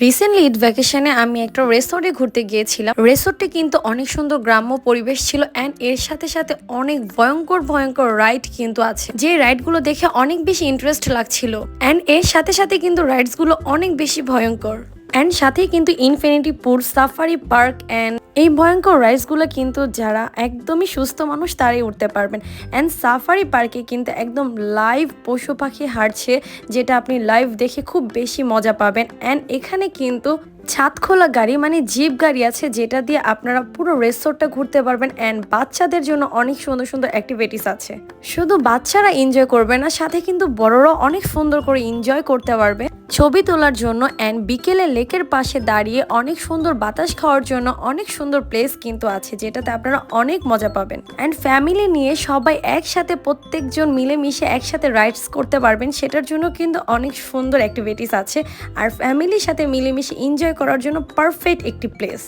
Recently Eid ভ্যাকেশনে আমি একটা রেসর্টে ঘুরতে গিয়েছিলাম। রেসর্টে কিন্তু অনেক সুন্দর গ্রাম্য পরিবেশ ছিল অ্যান্ড এর সাথে সাথে অনেক ভয়ঙ্কর ভয়ঙ্কর রাইড কিন্তু আছে। যে রাইডগুলো দেখে অনেক বেশি ইন্টারেস্ট লাগছিল অ্যান্ড এর সাথে সাথে কিন্তু রাইডসগুলো অনেক বেশি ভয়ঙ্কর অ্যান্ড সাথেই কিন্তু ইনফিনিটি পুর সাফারি পার্ক অ্যান্ড এই ভয়ঙ্কর রাইডসগুলো কিন্তু যারা একদমই সুস্থ মানুষ তারাই উঠতে পারবেন। অ্যান্ড সাফারি পার্কে কিন্তু একদম লাইভ পশু পাখি হাঁটছে, যেটা আপনি লাইভ দেখে খুব বেশি মজা পাবেন। অ্যান্ড এখানে কিন্তু ছাদ খোলা গাড়ি মানে জিপ গাড়ি আছে যেটা দিয়ে আপনারা পুরো রেসর্টটা ঘুরতে পারবেন অ্যান্ড বাচ্চাদের জন্য অনেক সুন্দর সুন্দর অ্যাক্টিভিটিস আছে। শুধু বাচ্চারা এনজয় করবে না, সাথে কিন্তু বড়রাও অনেক সুন্দর করে এনজয় করতে পারবে। ছবি তোলার জন্য অ্যান্ড বিকেলে লেকের পাশে দাঁড়িয়ে অনেক সুন্দর বাতাস খাওয়ার জন্য অনেক সুন্দর প্লেস কিন্তু আছে যেটাতে আপনারা অনেক মজা পাবেন। অ্যান্ড ফ্যামিলি নিয়ে সবাই একসাথে প্রত্যেকজন মিলেমিশে একসাথে রাইডস করতে পারবেন, সেটার জন্য কিন্তু অনেক সুন্দর অ্যাক্টিভিটিস আছে। আর ফ্যামিলির সাথে মিলেমিশে এনজয় করার জন্য পারফেক্ট একটি প্লেস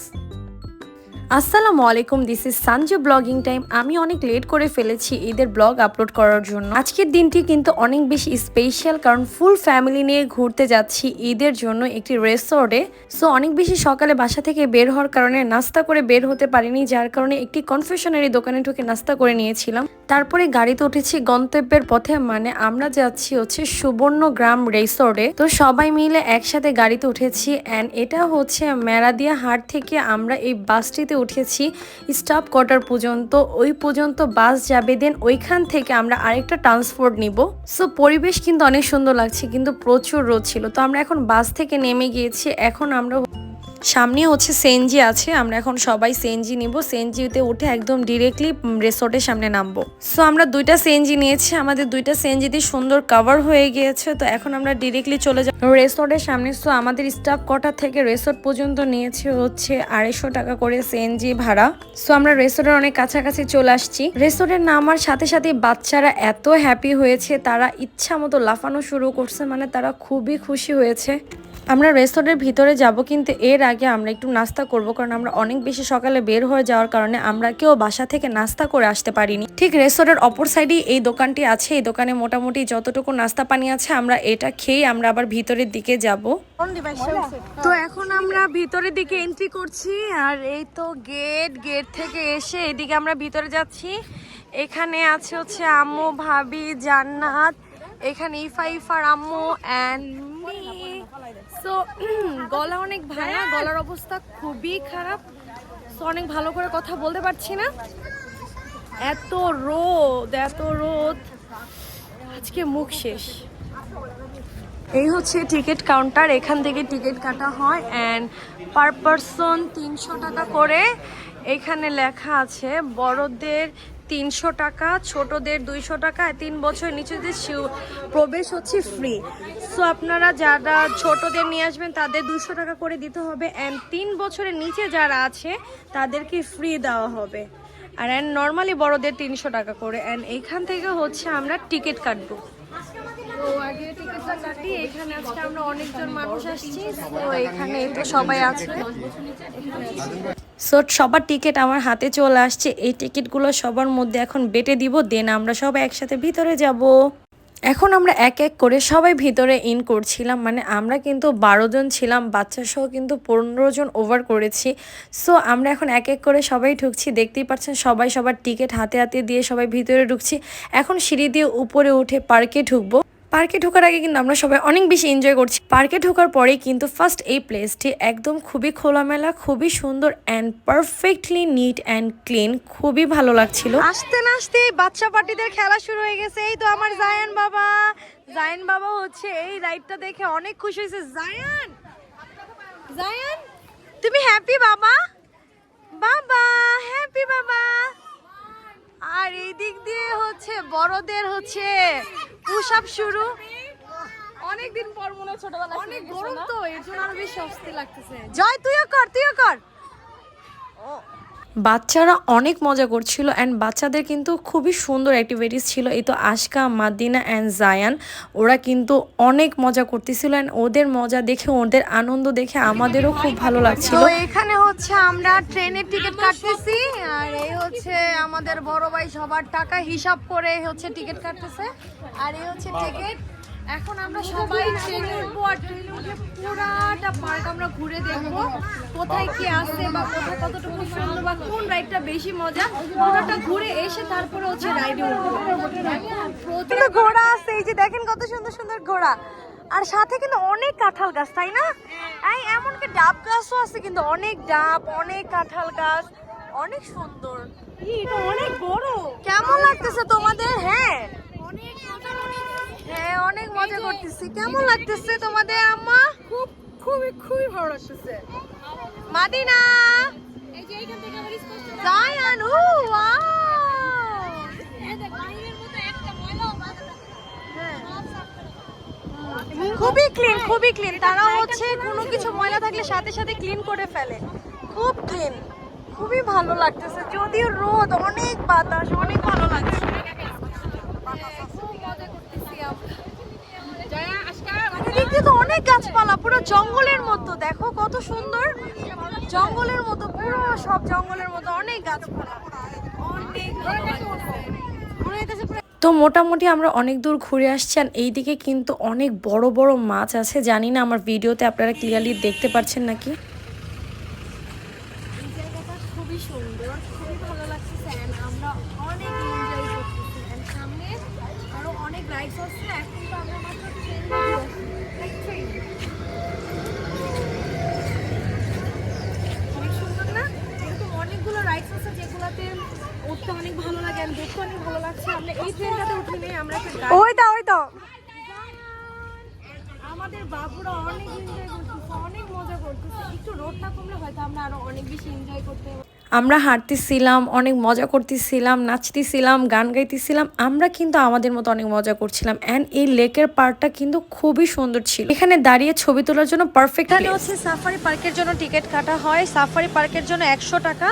আসসালামু আলাইকুম দিস ইজ সানজু ব্লগিং টাইম আমি অনেক লেট করে ফেলেছি ঈদের ব্লগ আপলোড করার জন্য। আজকের দিনটি কিন্তু অনেক বেশি স্পেশাল কারণ ফুল ফ্যামিলি নিয়ে ঘুরতে যাচ্ছি ঈদের জন্য একটি রেসর্টে সো অনেক বেশি সকালে বাসা থেকে বের হওয়ার কারণে নাস্তা করে বের হতে পারিনি, যার কারণে একটি কনফেশনারি দোকানে ঢুকে নাস্তা করে নিয়েছিলাম। তারপরে গাড়িতে উঠেছি গন্তব্যের পথে মানে আমরা যাচ্ছি হচ্ছে সুবর্ণগ্রাম রেসর্টে তো সবাই মিলে একসাথে গাড়িতে উঠেছি অ্যান্ড এটা হচ্ছে মেরাদিয়া হাট থেকে আমরা এই বাসটিতে উঠেছি স্টাফ কোয়ার্টার পর্যন্ত, ওই পর্যন্ত বাস যাবে দেন ওইখান থেকে আমরা আরেকটা ট্রান্সপোর্ট নিব। সো পরিবেশ কিন্তু অনেক সুন্দর লাগছে, কিন্তু প্রচুর রোদ ছিল। তো আমরা এখন বাস থেকে নেমে গিয়েছি, এখন আমরা সামনে হচ্ছে সেনজি আছে, আমরা এখন সবাই সেনজি নিব। সেনজিতে উঠে একদম ডিরেক্টলি রিসোর্টের সামনে নামবো। সো আমরা দুইটা সেনজি নিয়েছি, আমাদের দুইটা সেনজিতে সুন্দর কভার হয়ে গিয়েছে। তো এখন আমরা ডিরেক্টলি চলে যাব রেসোর্টের সামনে। সো আমাদের স্টাফ কটা থেকে রেসোর্ট পর্যন্ত নিয়েছে হচ্ছে আড়াইশো টাকা করে সেনজি ভাড়া। সো আমরা রেসোর্টের অনেক কাছাকাছি চলে আসছি। রেসোর্টের নামার সাথে সাথে বাচ্চারা এত হ্যাপি হয়েছে, তারা ইচ্ছা মতো লাফানো শুরু করছে মানে তারা খুবই খুশি হয়েছে। আমরা রেস্টুরেন্টের ভিতরে যাব কিন্তু এর আগে আমরা একটু নাস্তা করব কারণ আমরা অনেক বেশি সকালে বের হয়ে যাওয়ার কারণে আমরা কেউ বাসা থেকে নাস্তা করে আসতে পারিনি। ঠিক রেস্টুরেন্টের অপর সাইডেই এই দোকানটি আছে। এই দোকানে মোটামুটি যতটুকু নাস্তা পানি আছে, আমরা এটা খেয়ে আমরা আবার ভিতরের দিকে যাব। তো এখন আমরা ভিতরের দিকে এন্ট্রি করছি আর এই তো গেট গেট থেকে এসে এদিকে আমরা ভিতরে যাচ্ছি। এখানে আছে হচ্ছে আম্মু, ভাবি, জান্নাত এখানে ইফা ইফার আম্মু অ্যান্ড মি সো গলা অনেক ভাঙা গলার অবস্থা খুবই খারাপ। সো অনেক ভালো করে কথা বলতে পারছি না। এত রোদ এত রোদ। আজকে মুখ শেষ। এই হচ্ছে টিকিট কাউন্টার এখান থেকে টিকিট কাটা হয় অ্যান্ড পার পারসন তিনশো টাকা করে। এখানে লেখা আছে বড়দের তিনশো টাকা, ছোটদের দুইশো টাকা তিন বছরের নিচেদের প্রবেশ হচ্ছে ফ্রি সো আপনারা যারা ছোটদের নিয়ে আসবেন, তাদের দুশো টাকা করে দিতে হবে অ্যান্ড তিন বছরের নিচে যারা আছে, তাদেরকে ফ্রি দেওয়া হবে। আর অ্যান্ড নর্মালি বড়দের তিনশো টাকা করে অ্যান্ড এইখান থেকে হচ্ছে আমরা টিকিট কাটবো। এখানে আজকে আমরা অনেকজন মানুষ আসছি, তো এখানে তো সবাই আছে। সো সবার টিকিট আমার হাতে চলে আসছে। এই টিকিটগুলো সবার মধ্যে এখন বেটে দিব দেন আমরা সবাই একসাথে ভিতরে যাব। এখন আমরা এক এক করে সবাই ভিতরে ইন করছিলাম মানে আমরা কিন্তু বারো জন ছিলাম, বাচ্চা সহ কিন্তু পনেরো জন ওভার করেছি। সো আমরা এখন এক এক করে সবাই ঢুকছি, দেখতেই পাচ্ছেন সবাই সবার টিকিট হাতে হাতে দিয়ে সবাই ভিতরে ঢুকছি। এখন সিঁড়ি দিয়ে উপরে উঠে পার্কে ঢুকবো। পার্কে ঢোকার আগে কিন্তু আমরা সবাই অনেক বেশি এনজয় করছি। পার্কে ঢোকার পরে কিন্তু ফার্স্ট এই প্লেসটি একদম খুবই খোলামেলা, খুবই সুন্দর and perfectly neat and clean খুবই ভালো লাগছিল। আসতে না আসতে বাচ্চা পার্টিদের খেলা শুরু হয়ে গেছে। এই তো আমার জায়ান বাবা। জায়ান বাবা হচ্ছে এই রাইডটা দেখে অনেক খুশি হয়েছে। জায়ান! জায়ান, তুমি হ্যাপি বাবা? বাবা হ্যাপি বাবা! আর এই দিক দিয়ে হচ্ছে বড়দের হচ্ছে পুশ আপ শুরু। অনেকদিন পর মনে হয় ছোটবেলা অনেক গরম তো এর জন্য আরও বেশি অস্থির লাগতেছে। জয় তুইও কর তুইও কর। বাচ্চারা অনেক মজা করছিল অ্যান্ড বাচ্চাদের কিন্তু খুবই সুন্দর অ্যাক্টিভিটিস ছিল। এই তো আশকা, মাদিনা অ্যান্ড জায়ান, ওরা কিন্তু অনেক মজা করতেছিল অ্যান্ড ওদের মজা দেখে, ওদের আনন্দ দেখে আমাদেরও খুব ভালো লাগছিল। এখানে হচ্ছে আমরা ট্রেনের টিকিট কাটতেছি, আর এই হচ্ছে আমাদের বড় ভাই সবার টাকা হিসাব করে হচ্ছে টিকিট কাটতেছে। আর এই হচ্ছে টিকিট। এখন আমরা সবাই ট্রেনে উঠবো আর ট্রেনে উঠে পুরাটা পার্ক আমরা ঘুরে দেখব। কোথায় কি আছে বা কোথায় কতটুকু সুন্দর বা কোন রাইডটা বেশি মজা পুরোটা ঘুরে এসে তারপরে হচ্ছে রাইডে উঠবো। ঘোড়া আছে এই যে দেখেন কত সুন্দর সুন্দর ঘোড়া। আর সাথে কিন্তু অনেক কাঁঠাল গাছ তাই না? এই এমনকি ডাব গাছও আছে কিন্তু অনেক ডাব অনেক কাঁঠাল গাছ অনেক সুন্দর। এটা অনেক বড়। কেমন লাগতেছে তোমাদের? হ্যাঁ। হ্যাঁ অনেক মজা করতেছি। কেমন লাগতেছে তোমাদের আম্মা? খুব খুবই খুবই ভালো লাগতেছে। মাদিনা! জায়ান ও ওয়াও! খুবই ক্লিন খুবই ক্লিন তারা হচ্ছে কোনো কিছু ময়লা থাকলে সাথে সাথে ক্লিন করে ফেলে। খুব ক্লিন খুবই ভালো লাগতেছে। যদিও রোদ অনেক বাতাস অনেক ভালো লাগছে এদিক দিয়ে তো অনেক গাছপালা, পুরো জঙ্গলের মতো। দেখো কত সুন্দর। জঙ্গলের মতো, পুরো সব জঙ্গলের মতো অনেক গাছপালা। তো মোটামুটি আমরা অনেক দূর ঘুরে আসছি আর এইদিকে কিন্তু অনেক বড় বড় মাছ আছে। জানি না আমার ভিডিওতে আপনারা ক্লিয়ারলি দেখতে পাচ্ছেন নাকি এই জায়গাটা খুবই সুন্দর খুবই ভালো লাগতেছে and আমরা অনেক এনজয় করতেছি and সামনে আরও অনেক রাইডস আছে এখন তো আমরা মাত্র ট্রেন অনেক সুন্দর না এরকম অনেকগুলো রাইডস আছে যেগুলোতে উঠতে অনেক ভালো লাগে আর দেখতে অনেক ভালো লাগছে আমরা এই ট্রেনটাতে উঠে নেই আমরা একটা গাড়ি ওই তো ওই তো আমাদের বাবুরা অনেক এনজয় করতেছে অনেক মজা করতেছে। একটু রোডটা কমলে হয়তো আমরা আরও অনেক বেশি এনজয় করতে আমরা হাঁটতেছিলাম অনেক মজা করতেছিলাম নাচতেছিলাম গান গাইতেছিলাম। আমরা কিন্তু আমাদের মতো অনেক মজা করছিলাম। অ্যান্ড এই লেকের পার্কটা কিন্তু খুবই সুন্দর ছিল। এখানে দাঁড়িয়ে ছবি তোলার জন্য পারফেক্ট হচ্ছে সাফারি পার্কের জন্য টিকিট কাটা হয়। সাফারি পার্কের জন্য একশো টাকা।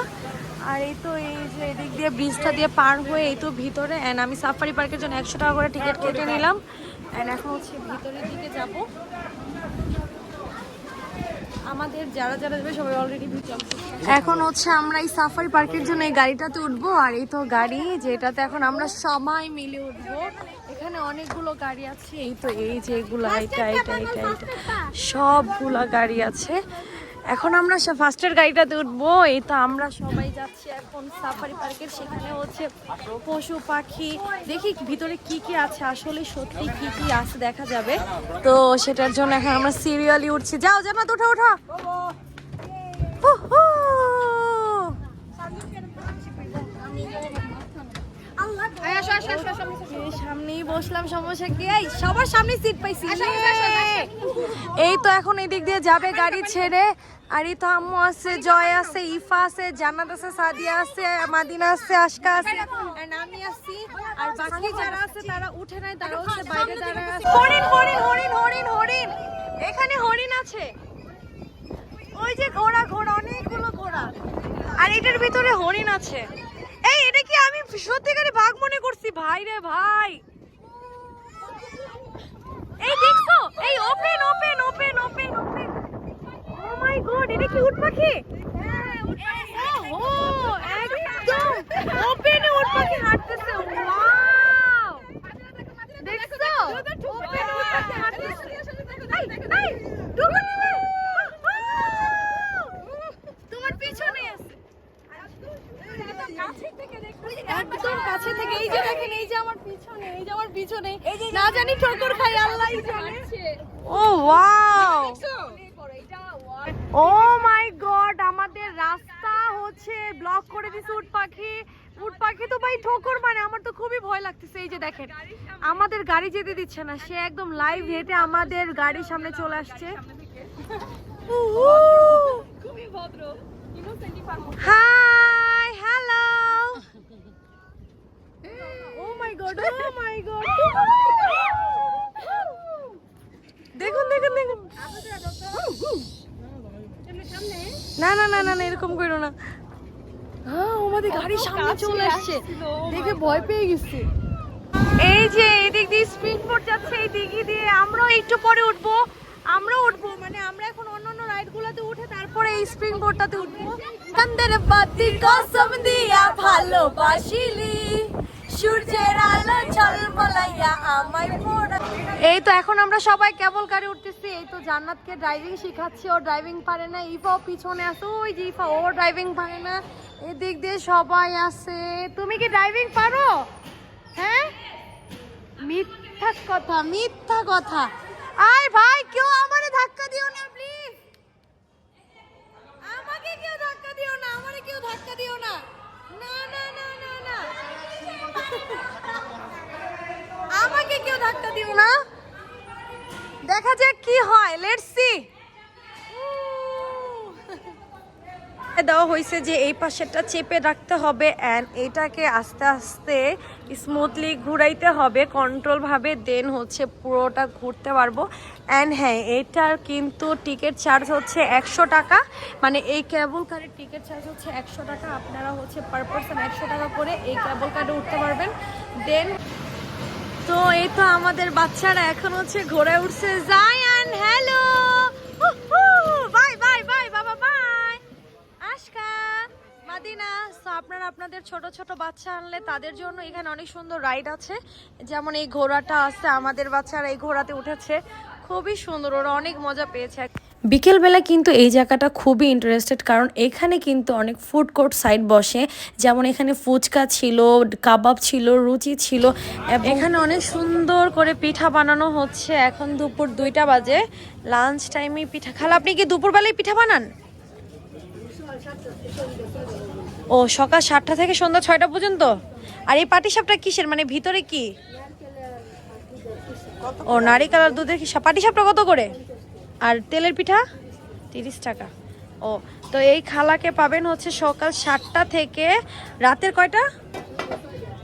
আর এই তো এই যে এদিক দিয়ে ব্রিজটা দিয়ে পার হয়ে এই তো ভিতরে অ্যান্ড আমি সাফারি পার্কের জন্য একশো টাকা করে টিকিট কেটে নিলাম অ্যান্ড এখন হচ্ছে ভিতরের দিকে যাব। আমাদের যারা যারা যাবে সবাই অলরেডি এখন হচ্ছে আমরা এই সাফারি পার্কের জন্য এই গাড়িটাতে উঠবো, আর এই তো গাড়ি যেটাতে এখন আমরা সবাই মিলে উঠবো। এখানে অনেকগুলো গাড়ি আছে, এই তো এই যে এগুলো এটা সবগুলা গাড়ি আছে। এখন আমরা ফার্স্টের গাড়িটাতে উঠবো। এই তো আমরা সবাই যাচ্ছি এখন সাফারি পার্কের সেখানে হচ্ছে পশু পাখি। দেখি ভিতরে কি কি আছে। আসলে সত্যি কি কি আছে দেখা যাবে। তো সেটার জন্য এখন আমরা সিরিয়ালি উঠছি। যাও জানা তো ওঠা ওঠা হুহু। এই সামনেই বসলাম সমস্যা কি? এই সবার সামনে সিট পাইছি। ইয়ে! এই তো এখন এদিক দিয়ে যাবে গাড়ি ছেড়ে। আর এই তো আম্মু আছে জয় আছে ইফা আছে জান্নাত আছে সাদিয়া আছে মাদিনা আছে আশকা আছে। আমি আছি। আর বাকি যারা আছে তারা উঠে নাই তারা হচ্ছে বাইরে যারা আছে। হরিণ হরিণ হরিণ হরিণ হরিণ! এখানে হরিণ আছে। ওই যে ঘোড়া ঘোড়া অনেকগুলো ঘোড়া। আর এটার ভিতরে হরিণ আছে। এই এটা কি আমি সত্যিকারে বাঘ মনে করছি ভাই রে ভাই এই দেখছ এই open open open open open oh my god এটা কি উট পাখি একদম ওপেনে উট পাখি হাঁটতেছে ওয়াও দেখছ ওপেনে উট পাখি হাঁটতেছে এই এই ঢুকে দিবে তোমার পিছনে আছে একদম কাছে থেকে এই যে দেখেন এই যে আমার পিছনে এই যে আমার পিছনে। না জানি ঠোকর খাই আল্লাহই জানে। ও ওয়াও। ও মাই গড আমাদের রাস্তা হচ্ছে ব্লক করে দিছে উট পাখি। উট পাখি তো ভাই ঠোকর মানে আমার তো খুবই ভয় লাগতেছে এই যে দেখেন। আমাদের গাড়ি যেতে দিচ্ছে না সে একদম লাইভ হেঁটে আমাদের গাড়ির সামনে চলে আসছে। Hi hello oh my god oh my god দেখুন দেখুন দেখুন। না না না না না, এরকম করো না। হ্যাঁ আমাদের গাড়ির সামনে চলে আসছে। দেখে ভয় পেয়ে গেছি। এই যে এদিক দিয়ে স্পিড বোট যাচ্ছে এই দিকে দিয়ে আমরাও একটু পরে উঠবো। আমরাও উঠবো মানে আমরা এখন অন্য অন্য রাইড গুলোতে উঠে তারপরে এই স্প্রিং বোর্ডটাতে উঠবো। কান্দের বাতি কসম দিয়া ভালোবাসিলি, সূর্যের আলো ঝলমলাইয়া আমায় পোড়া এই তো এখন আমরা সবাই কেবল গাড়ি উঠতেছি, এই তো জান্নাতকে ড্রাইভিং শিখাচ্ছি, ও ড্রাইভিং পারে না ইফাও পিছনে আছে, ওই যে ইফা, ও ড্রাইভিং পারে না, এদিক দিয়ে সবাই আছে। তুমি কি ড্রাইভিং পারো? হ্যাঁ? মিথ্যা কথা মিথ্যা কথা। আয় ভাই, কেউ আমারে ধাক্কা দিও না প্লিজ আমাকে কেউ ধাক্কা দিও না, আমারে কেউ ধাক্কা দিও না। না না না না না। আমাকে কেউ ধাক্কা দিও না। দেখা যাক কি হয় লেটস সি দেওয়া হয়েছে যে এই পাশেরটা চেপে রাখতে হবে অ্যান্ড এটাকে আস্তে আস্তে স্মুথলি ঘুরাইতে হবে কন্ট্রোলভাবে দেন হচ্ছে পুরোটা ঘুরতে পারব। অ্যান্ড হ্যাঁ এটার কিন্তু টিকিট চার্জ হচ্ছে একশো টাকা। মানে এই ক্যাবল কারের টিকিট চার্জ হচ্ছে একশো টাকা। আপনারা হচ্ছে পার পার্সন একশো টাকা করে এই ক্যাবল কার্ডে উঠতে পারবেন। দেন তো এই তো আমাদের বাচ্চারা এখন হচ্ছে ঘোরে উঠছে। Zayan hello bye bye bye বাবা বাই আশকা মাদিনা আপনারা আপনাদের ছোট ছোট বাচ্চা আনলে তাদের জন্য এখানে অনেক সুন্দর রাইড আছে। যেমন এই ঘোড়াটা আছে আমাদের বাচ্চারা এই ঘোড়াতে উঠেছে। খুবই সুন্দর ওরা অনেক মজা পেয়েছে। বিকেলবেলা কিন্তু এই জায়গাটা খুবই ইন্টারেস্টেড কারণ এখানে কিন্তু অনেক ফুড কোর্ট সাইড বসে। যেমন এখানে ফুচকা ছিল কাবাব ছিল রুচি ছিল এখানে অনেক সুন্দর করে পিঠা বানানো হচ্ছে। এখন দুপুর দুইটা বাজে। লাঞ্চ টাইমে পিঠা খালা আপনি কি দুপুরবেলায় পিঠা বানান? ও, সকাল সাতটা থেকে সন্ধ্যা ছয়টা পর্যন্ত? আর এই পাটিসাপটা কিসের? মানে ভিতরে কি? ও নারিকেল আর দুধের কি পাটিসাপটা কত করে? আর তেলের পিঠা? তিরিশ টাকা। ও, তো এই খালাকে পাবেন হচ্ছে সকাল সাতটা থেকে রাতের কয়টা?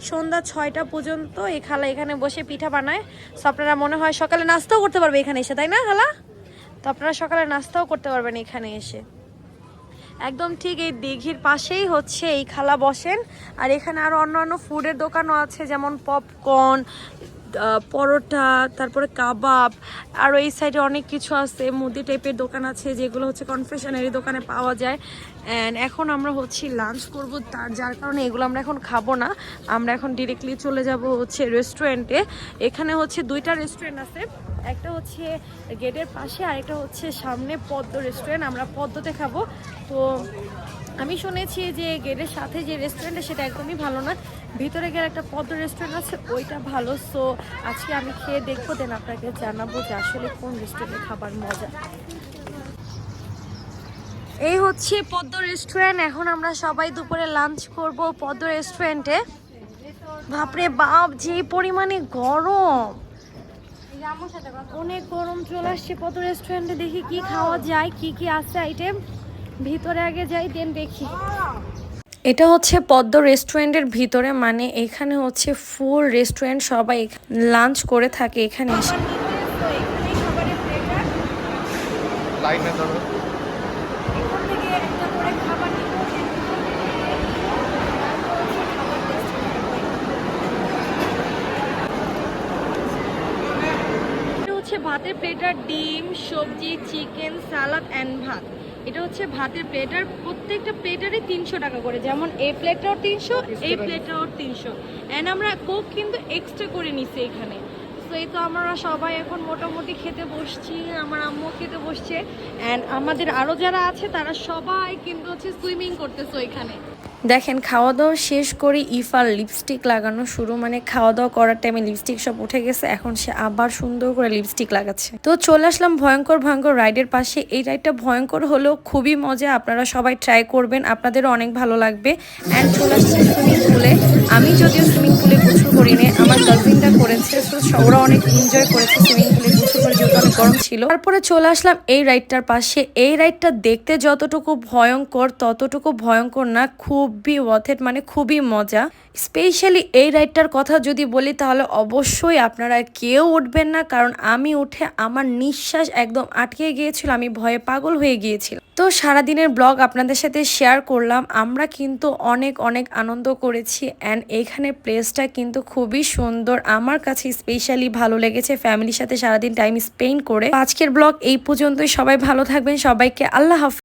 সন্ধ্যা ছয়টা পর্যন্ত এই খালা এখানে বসে পিঠা বানায়। তো আপনারা মনে হয় সকালে নাস্তাও করতে পারবে এখানে এসে, তাই না খালা? তো আপনারা সকালে নাস্তাও করতে পারবেন এখানে এসে। একদম ঠিক এই দিঘির পাশেই হচ্ছে এই খালা বসেন। আর এখানে আরও অন্যান্য ফুডের দোকানও আছে, যেমন পপকর্ন পরোটা, তারপরে কাবাব, আর এই সাইডে অনেক কিছু আছে, মুদি টাইপের দোকান আছে, যেগুলো হচ্ছে কনফেশনারি দোকানে পাওয়া যায়। অ্যান্ড এখন আমরা হচ্ছে লাঞ্চ করব তার যার কারণে এগুলো আমরা এখন খাব না। আমরা এখন ডিরেক্টলি চলে যাব হচ্ছে রেস্টুরেন্টে এখানে হচ্ছে দুইটা রেস্টুরেন্ট আছে। একটা হচ্ছে গেটের পাশে, আর একটা হচ্ছে সামনে পদ্ম রেস্টুরেন্ট আমরা পদ্মতে খাব। তো আমি শুনেছি যে গেটের সাথে যে রেস্টুরেন্টটা সেটা একদমই ভালো না। ভিতরে গেলে একটা পদ্ম রেস্টুরেন্ট আছে, ওইটা ভালো। সো আজকে আমি খেয়ে দেখব দেন আপনাকে জানাব যে আসলে কোন রেস্টুরেন্টে খাবার মজা। এই হচ্ছে পদ্ম রেস্টুরেন্ট এখন আমরা সবাই দুপুরে লাঞ্চ করব পদ্ম রেস্টুরেন্টে বাপরে বাপ, যে পরিমাণে গরম। অনেক গরম চলে আসছে পদ্ম রেস্টুরেন্টে দেখি কি খাওয়া যায়, কি কি আছে আইটেম ভিতরে আগে যাই দেন দেখি। এটা হচ্ছে পদ্ম রেস্টুরেন্টের ভিতরে মানে এখানে হচ্ছে ফুল রেস্টুরেন্ট সবাই লাঞ্চ করে থাকে এখানে এসে। এটা হচ্ছে ভাতের প্লেটার ডিম সবজি চিকেন সালাদ অ্যান্ড ভাত। এটা হচ্ছে ভাতের প্লেটার প্রত্যেকটা প্লেটারই তিনশো টাকা করে। যেমন এই প্লেটটাও তিনশো এই প্লেটটাও তিনশো। অ্যান্ড আমরা কোক কিন্তু এক্সট্রা করে নিছি এখানে। তো এই তো আমরা সবাই এখন মোটামুটি খেতে বসছি আমার আম্মু খেতে বসছে। অ্যান্ড আমাদের আরও যারা আছে তারা সবাই কিন্তু হচ্ছে সুইমিং করতেছে এখানে দেখেন খাওয়া দাওয়া শেষ করে ইফার লিপস্টিক লাগানো শুরু মানে খাওয়া দাওয়া করার টাইমে লিপস্টিক সব উঠে গেছে, এখন সে আবার সুন্দর করে লিপস্টিক লাগাচ্ছে। তো চলে আসলাম ভয়ঙ্কর ভয়ঙ্কর রাইডের পাশে। এই রাইডটা ভয়ঙ্কর হলেও খুবই মজা, আপনারা সবাই ট্রাই করবেন, আপনাদেরও অনেক ভালো লাগবে। অ্যান্ড চলে আসছে সুইমিং পুলে আমি যদিও সুইমিং পুলে গোসল করিনি, আমার কাজিনটা করেছে তো ওরা অনেক এনজয় করেছে সুইমিং পুলে করে যেহেতু অনেক গরম ছিল। তারপরে চলে আসলাম এই রাইডটার পাশে। এই রাইডটা দেখতে যতটুকু ভয়ঙ্কর, ততটুকু ভয়ঙ্কর না খুবই ওয়াথেট মানে খুবই মজা। স্পেশালি এই রাইডটার কথা যদি বলি, তাহলে অবশ্যই আপনারা কেউ উঠবেন না, কারণ আমি উঠে আমার নিঃশ্বাস একদম আটকে গিয়েছিল, আমি ভয়ে পাগল হয়ে গিয়েছিলাম। তো সারাদিনের ব্লগ আপনাদের সাথে শেয়ার করলাম, আমরা কিন্তু অনেক অনেক আনন্দ করেছি অ্যান্ড এখানে প্লেসটা কিন্তু খুবই সুন্দর। আমার কাছে স্পেশালি ভালো লেগেছে ফ্যামিলির সাথে সারাদিন টাইম স্পেন্ড করে। আজকের ব্লগ এই পর্যন্তই, সবাই ভালো থাকবেন, সবাইকে আল্লাহ হাফিজ।